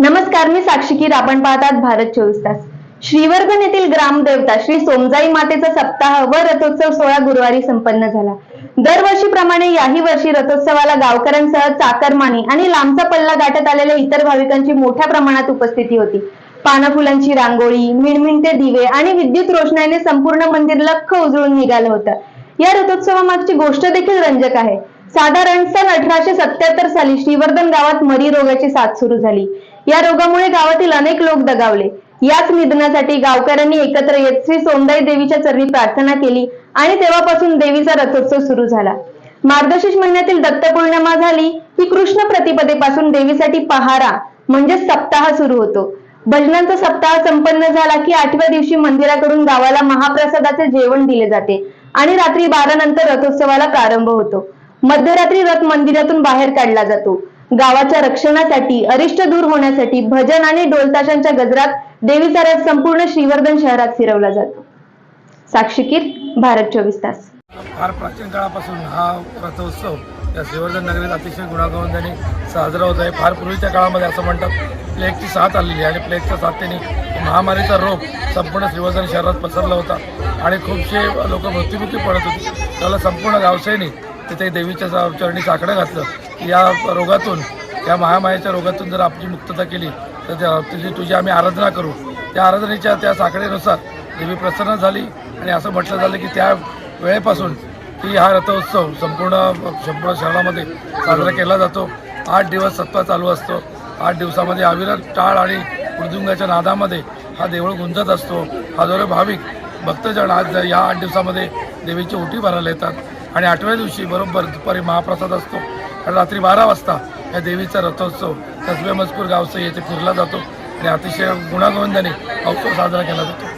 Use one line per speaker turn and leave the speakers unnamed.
नमस्कार मी साक्षीकीर आपण पाहतात भारत चोवीस तास. श्रीवर्धन येथील ग्रामदेवता श्री सोमजाई मातेचा सप्ताह व रथोत्सव सोहळा गुरुवारी संपन्न झाला. दरवर्षीप्रमाणे याही वर्षी रथोत्सवाला गावकऱ्यांसह चाकरमानी आणि लांबचा पल्ला गाठत आलेल्या इतर भाविकांची मोठ्या प्रमाणात उपस्थिती होती. पानफुलांची रांगोळी मिणमिणते दिवे आणि विद्युत रोषणाईने संपूर्ण मंदिर लख्ख उजळून निघालं होतं. या रथोत्सवामागची गोष्ट देखील रंजक आहे. साधारण सन अठराशे सत्याहत्तर साली श्रीवर्धन गावात मरी रोगाची साथ सुरू झाली. या रोगामुळे गावातील अनेक लोक दगावले. याच निधनासाठी गावकऱ्यांनी एकत्र येत श्री सोंदाई देवीच्या चरणी प्रार्थना केली आणि तेव्हापासून देवीचा रथोत्सव सुरू झाला. मार्गशीर्ष महिन्यातील दत्तपौर्णिमा झाली की कृष्ण प्रतिपदेपासून देवीसाठी पहारा म्हणजे सप्ताह सुरू होतो. भजनांचा सप्ताह संपन्न झाला की आठव्या दिवशी मंदिराकडून गावाला महाप्रसादाचे जेवण दिले जाते आणि रात्री बारा नंतर रथोत्सवाला प्रारंभ होतो. मध्यरात्री रथ मंदिरातून बाहेर काढला जातो. गावाच्या रक्षणासाठी अरिष्ट दूर होण्यासाठी भजन आणि ढोलताशांच्या गजरात देवीचा रथ संपूर्ण श्रीवर्धन शहरात फिरवला जातो. साक्षीकीर भारत चोवीस तास.
फार प्राचीन काळापासून हा रथोत्सव या श्रीवर्धन नगरीत अतिशय गुणागोविंदाने साजरा होत आहे. फार पूर्वीच्या काळामध्ये असं म्हणतात प्लेगची साथ आलेली आहे. आणि प्लेगच्या साथीने महामारीचा रोग संपूर्ण श्रीवर्धन शहरात पसरला होता. आणि खूपशे लोक मृत्युमुखी पडत होते. त्याला संपूर्ण गावसैनिक तिथे देवीच्या सा- चरणी साकडं घातलं. की या रोगातून या महामायाच्या रोगातून जर आपली मुक्तता केली तर त्या- तुझी तुझी आम्ही आराधना करू. त्या आराधनेच्या त्या साखळेनुसार देवी प्रसन्न झाली आणि असं म्हटलं झालं की त्या वेळेपासून की हा रथोत्सव संपूर्ण संपूर्ण शहरामध्ये साजरा केला जातो. आठ दिवस सत्ता चालू असतो. आठ दिवसामध्ये अविरत टाळ आणि मृदुंगाच्या नादामध्ये हा देवळ गुंजत असतो. हजारो भाविक भक्तजण आज या आठ दिवसामध्ये देवीची ओटी भरायला येतात. आणि आठव्या दिवशी बरोबर दुपारी महाप्रसाद असतो. आणि रात्री बारा वाजता या देवीचा रथोत्सव कसबे मजकूर गावचं येथे फिरला जातो. आणि अतिशय गुणागोविंदाने अवसर उत्सव साजरा केला जातो.